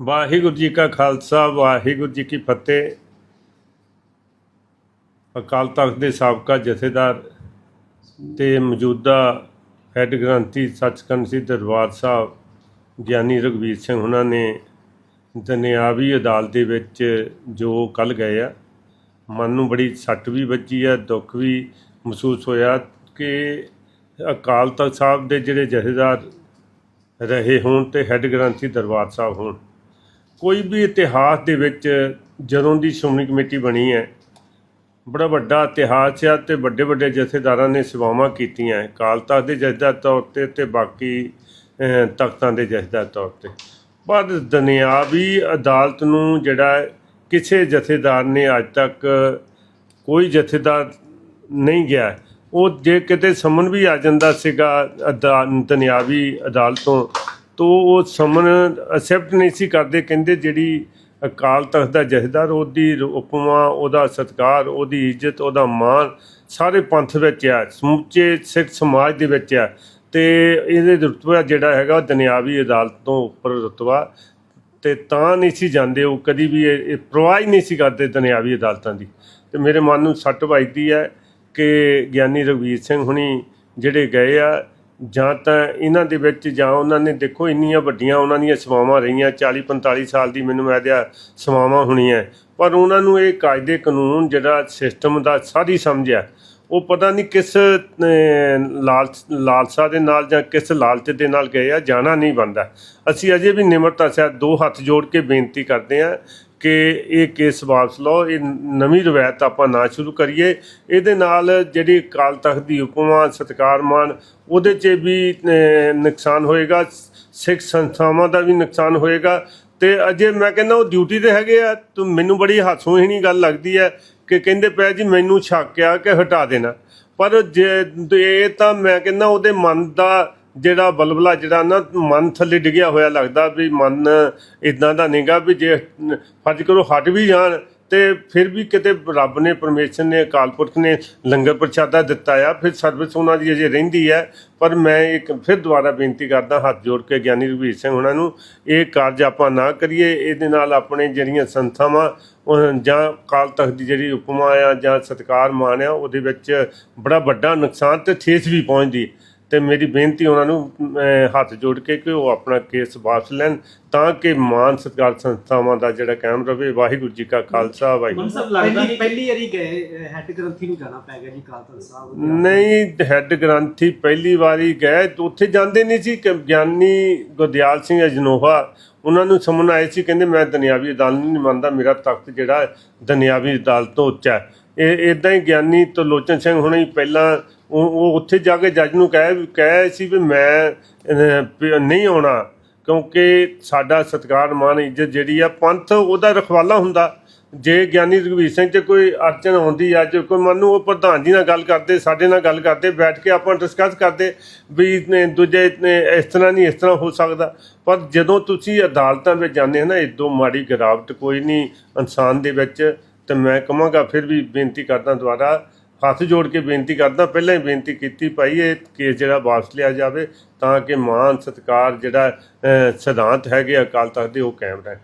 ਵਾਹਿਗੁਰੂ ਜੀ ਕਾ ਖਾਲਸਾ, ਵਾਹਿਗੁਰੂ ਜੀ ਕੀ ਫਤਿਹ। ਅਕਾਲ ਤਖਤ ਦੇ ਸਾਬਕਾ ਜਥੇਦਾਰ ਤੇ ਮੌਜੂਦਾ ਹੈੱਡ ਗ੍ਰੰਥੀ ਸੱਚਖੰਡ ਸ੍ਰੀ ਦਰਬਾਰ ਸਾਹਿਬ ਗਿਆਨੀ ਰਘਵੀਰ ਸਿੰਘ ਉਹਨਾਂ ਨੇ ਦਨਿਆਵੀ ਅਦਾਲਤ ਦੇ ਵਿੱਚ ਜੋ ਕੱਲ ਗਏ ਆ, ਮਨ ਨੂੰ ਬੜੀ ਸੱਟ ਵੀ ਵੱਜੀ ਆ, ਦੁੱਖ ਵੀ ਮਹਿਸੂਸ ਹੋਇਆ ਕਿ ਅਕਾਲ ਤਖਤ ਸਾਹਿਬ ਦੇ ਜਿਹੜੇ ਜਥੇਦਾਰ ਰਹੇ ਹੋਣ ਤੇ ਹੈੱਡ ਗ੍ਰੰਥੀ ਦਰਬਾਰ ਸਾਹਿਬ ਹੋਣ। ਕੋਈ ਵੀ ਇਤਿਹਾਸ ਦੇ ਵਿੱਚ ਜਦੋਂ ਦੀ ਸ਼੍ਰੋਮਣੀ ਕਮੇਟੀ ਬਣੀ ਹੈ, ਬੜਾ ਵੱਡਾ ਇਤਿਹਾਸ ਹੈ ਤੇ ਵੱਡੇ ਵੱਡੇ ਜਥੇਦਾਰਾਂ ਨੇ ਸੇਵਾਵਾਂ ਕੀਤੀਆਂ ਹੈ, ਅਕਾਲ ਤਖਤ ਦੇ ਜਥੇਦਾਰ ਤੌਰ ਤੇ ਤੇ ਬਾਕੀ ਤਖਤਾਂ ਦੇ ਜਥੇਦਾਰ ਤੌਰ ਤੇ। ਪਰ ਦੁਨਿਆਵੀ ਅਦਾਲਤ ਨੂੰ ਜਿਹੜਾ ਕਿਸੇ ਜਥੇਦਾਰ ਨੇ ਅੱਜ ਤੱਕ ਕੋਈ ਜਥੇਦਾਰ ਨਹੀਂ ਗਿਆ ਉਹ ਜੇ ਕਿਤੇ ਸਮਨ ਵੀ ਆ ਜਾਂਦਾ ਸੀਗਾ ਅਦਾ- ਦੁਨਿਆਵੀ ਅਦਾਲਤੋਂ ਤੋ ਉਹ ਸਮਨ ਅਸੈਪਟ ਨਹੀਂ ਸੀ ਕਰਦੇ, ਕਹਿੰਦੇ ਜਿਹੜੀ ਅਕਾਲ ਤਖਤ ਦਾ ਜਥੇਦਾਰ, ਉਹਦੀ ਉਪਮਾ, ਉਹਦਾ ਸਤਕਾਰ, ਉਹਦੀ ਇੱਜ਼ਤ, ਉਹਦਾ ਮਾਣ ਸਾਰੇ ਪੰਥ ਵਿੱਚ ਆ, ਸਮੁੱਚੇ ਸਿੱਖ ਸਮਾਜ ਦੇ ਵਿੱਚ ਆ। ਤੇ ਇਹਦੇ ਰੁਤਬਾ ਜਿਹੜਾ ਹੈਗਾ, ਉਹ ਦੁਨਿਆਵੀ ਅਦਾਲਤ ਤੋਂ ਉੱਪਰ ਰੁਤਬਾ। ਤੇ ਤਾਂ ਨਹੀਂ ਸੀ ਜਾਂਦੇ, ਉਹ ਕਦੀ ਵੀ ਇਹ ਇਹ ਪਰਵਾਹ ਨਹੀਂ ਸੀ ਕਰਦੇ ਦੁਨਿਆਵੀ ਅਦਾਲਤਾਂ ਦੀ। ਤੇ ਮੇਰੇ ਮਨ ਨੂੰ ਸੱਟ ਵੱਜਦੀ ਹੈ ਕਿ ਗਿਆਨੀ ਰਘਵੀਰ ਸਿੰਘ ਹੁਣੀ ਜਿਹੜੇ ਗਏ ਆ ਜਾਂ ਤਾਂ ਇਹਨਾਂ ਦੇ ਵਿੱਚ ਜਾਂ ਉਹਨਾਂ ਨੇ ਦੇਖੋ ਇੰਨੀਆਂ ਵੱਡੀਆਂ ਉਹਨਾਂ ਦੀਆਂ ਸੇਵਾਵਾਂ ਰਹੀਆਂ 40 45 ਸਾਲ ਦੀ ਮੈਨੂੰ ਮੈਦਿਆ ਸੇਵਾਵਾਂ ਹੋਣੀਆਂ। ਪਰ ਉਹਨਾਂ ਨੂੰ ਇਹ ਕਾਇਦੇ ਕਾਨੂੰਨ ਜਿਹੜਾ ਸਿਸਟਮ ਦਾ ਸਾਰੀ ਸਮਝਿਆ ਉਹ ਪਤਾ ਨਹੀਂ ਕਿਸ ਅਹ, ਲਾਲਚ ਲਾਲਸਾ ਦੇ ਨਾਲ ਜਾਂ ਕਿਸ ਲਾਲਚ ਦੇ ਨਾਲ ਗਏ ਆ ਜਾਣਾ ਨਹੀਂ ਬੰਦਾ ਅਸੀਂ ਅਜੇ ਵੀ ਨਿਮਰਤਾ ਸਹਿਤ ਦੋ ਹੱਥ ਜੋੜ ਕੇ ਬੇਨਤੀ ਕਰਦੇ ਆ ਕਿ ਇਹ ਕੇਸ ਵਾਪਸ ਲਓ ਇਹ ਨਵੀਂ ਰਵਾਇਤ ਆਪਾਂ ਨਾ ਸ਼ੁਰੂ ਕਰੀਏ। ਇਹਦੇ ਨਾਲ ਜਿਹੜੀ ਅਕਾਲ ਤਖਤ ਦੀ ਉਪਮਾ ਸਤਿਕਾਰ ਮਾਨ ਉਹਦੇ 'ਚ ਵੀ ਨੁਕਸਾਨ ਹੋਏਗਾ ਸਿੱਖ ਸੰਸਥਾਵਾਂ ਦਾ ਵੀ ਨੁਕਸਾਨ ਹੋਏਗਾ। ਤੇ ਅਜੇ ਮੈਂ ਕਹਿੰਦਾ ਉਹ ਡਿਊਟੀ ਤੇ ਹੈਗੇ ਆ ਤੂੰ ਮੈਨੂੰ ਬੜੀ ਹਾਸੋਹੀਣੀ ਗੱਲ ਲੱਗਦੀ ਹੈ ਕਿ ਕਹਿੰਦੇ ਪਿਆ ਜੀ, ਮੈਨੂੰ ਸ਼ੱਕ ਆ ਕਿ ਹਟਾ ਦੇਣਾ। ਪਰ ਜੇ ਇਹ ਤਾਂ ਮੈਂ ਕਹਿੰਦਾ ਉਹਦੇ ਮਨ ਦਾ ਜਿਹੜਾ ਬਲਬਲਾ, ਜਿਹੜਾ ਨਾ ਮਨ ਥੱਲੇ ਡਿੱਗਿਆ ਹੋਇਆ ਲੱਗਦਾ ਵੀ ਮਨ ਇਦਾਂ ਦਾ ਨਹੀਂਗਾ ਵੀ ਜੇ ਫਰਜ਼ ਕਰੋ ਹਟ ਵੀ ਜਾਣ ਤੇ ਫਿਰ ਵੀ ਕਿਤੇ ਰੱਬ ਨੇ, ਪਰਮੇਸ਼ਰ ਨੇ, ਅਕਾਲ ਪੁਰਖ ਨੇ ਲੰਗਰ ਪ੍ਰਸ਼ਾਦਾ ਦਿੱਤਾ ਆ, ਫਿਰ ਸਰਵਿਸ ਉਹਨਾਂ ਦੀ ਅਜੇ ਰਹਿੰਦੀ ਹੈ ਪਰ ਮੈਂ ਇੱਕ ਫਿਰ ਦੁਬਾਰਾ ਬੇਨਤੀ ਕਰਦਾ, ਹੱਥ ਜੋੜ ਕੇ ਗਿਆਨੀ ਰਘਵੀਰ ਸਿੰਘ ਉਹਨਾਂ ਨੂੰ, ਇਹ ਕਾਰਜ ਆਪਾਂ ਨਾ ਕਰੀਏ। ਇਹਦੇ ਨਾਲ ਆਪਣੇ ਜਿਹੜੀਆਂ ਸੰਸਥਾਵਾਂ ਜਾਂ ਅਕਾਲ ਤਖਤ ਦੀ ਜਿਹੜੀ ਉਪਮਾ ਆ ਜਾਂ ਸਤਕਾਰ ਮਾਨ ਆ, ਉਹਦੇ ਵਿੱਚ ਬੜਾ ਵੱਡਾ ਨੁਕਸਾਨ ਤੇ ਠੇਸ ਵੀ ਪਹੁੰਚਦੀ। ਤੇ ਮੇਰੀ ਬੇਨਤੀ ਉਹਨਾਂ ਨੂੰ ਹੱਥ ਜੋੜ ਕੇ ਕਿ ਉਹ ਆਪਣਾ ਕੇਸ ਵਾਪਸ ਲੈਣ ਤਾਂ ਕਿ ਮਾਨ ਸਤਿਕਾਰ ਸੰਸਥਾਵਾਂ ਦਾ ਜਿਹੜਾ ਕਾਇਮ ਰਵੇ। ਵਾਹਿਗੁਰੂ ਜੀ ਕਾ ਖਾਲਸਾ ਵਾਹਿਗੁਰੂ ਮਨ ਸਾਹਿਬ ਲੱਗਦਾ ਪਹਿਲੀ ਪਹਿਲੀ ਵਾਰੀ ਗਏ ਹੈੱਡ ਗ੍ਰੰਥੀ ਨੂੰ ਜਾਣਾ ਪੈ ਗਿਆ ਜੀ ਕਾਲਤਨ ਸਾਹਿਬ ਨਹੀਂ ਹੈੱਡ ਗ੍ਰੰਥੀ ਪਹਿਲੀ ਵਾਰੀ ਗਏ। ਉੱਥੇ ਜਾਂਦੇ ਨਹੀਂ ਸੀ ਕਿ ਗਿਆਨੀ ਗੁਰਦਿਆਲ ਸਿੰਘ ਅਜਨੋਹਾ ਉਹਨਾਂ ਨੂੰ ਸਮਨ ਆਏ ਸੀ ਕਹਿੰਦੇ ਮੈਂ ਦੁਨਿਆਵੀ ਅਦਾਲਤ ਨਹੀਂ ਮੰਨਦਾ ਮੇਰਾ ਤਖਤ ਜਿਹੜਾ ਹੈ, ਦੁਨਿਆਵੀ ਅਦਾਲਤ ਤੋਂ ਉੱਚਾ ਹੈ। ਇਹ ਇਦਾਂ ਹੀ ਗਿਆਨੀ ਤਲੋਚਨ ਸਿੰਘ ਹੁਣੇ ਹੀ ਪਹਿਲਾਂ ਉਹ ਉਹ ਉੱਥੇ ਜਾ ਕੇ ਜੱਜ ਨੂੰ ਕਹਿ ਕਹਿ ਸੀ ਵੀ ਮੈਂ ਨਹੀਂ ਆਉਣਾ, ਕਿਉਂਕਿ ਸਾਡਾ ਸਤਿਕਾਰ ਮਾਨ ਇੱਜ਼ਤ ਜਿਹੜੀ ਆ, ਪੰਥ ਉਹਦਾ ਰਖਵਾਲਾ ਹੁੰਦਾ। ਜੇ ਗਿਆਨੀ ਰਘਵੀਰ ਸਿੰਘ ਤੇ ਕੋਈ ਅੜਚਨ ਆਉਂਦੀ ਆ, ਜੇ ਕੋਈ ਮੰਨੂ ਉਹ ਪ੍ਰਧਾਨ ਜੀ ਨਾਲ ਗੱਲ ਕਰਦੇ, ਸਾਡੇ ਨਾਲ ਗੱਲ ਕਰਦੇ, ਬੈਠ ਕੇ ਆਪਾਂ ਡਿਸਕਸ ਕਰਦੇ ਵੀ ਦੂਜੇ ਇਸ ਤਰ੍ਹਾਂ ਨਹੀਂ ਇਸ ਤਰ੍ਹਾਂ ਹੋ ਸਕਦਾ। ਪਰ ਜਦੋਂ ਤੁਸੀਂ ਅਦਾਲਤਾਂ ਵਿੱਚ ਜਾਂਦੇ ਹੋ ਨਾ ਇਦੋਂ ਮਾੜੀ ਗਿਰਾਵਟ ਕੋਈ ਨਹੀਂ, ਇਨਸਾਨ ਦੇ ਵਿੱਚ ਤੇ ਮੈਂ ਕਹਾਂਗਾ ਫਿਰ ਵੀ ਬੇਨਤੀ ਕਰਦਾ ਦੁਬਾਰਾ, ਹੱਥ ਜੋੜ ਕੇ ਬੇਨਤੀ ਕਰਦਾ, ਪਹਿਲਾਂ ਹੀ ਬੇਨਤੀ ਕੀਤੀ ਭਾਈ ਇਹ ਕੇਸ ਜਿਹੜਾ ਵਾਪਸ ਲਿਆ ਜਾਵੇ ਤਾਂ ਕਿ ਮਾਨ ਸਤਿਕਾਰ ਜਿਹੜਾ ਸਿਧਾਂਤ ਹੈਗੇ ਅਕਾਲ ਤਖਤ ਦੇ ਉਹ ਕਾਇਮ ਰਹਿਣ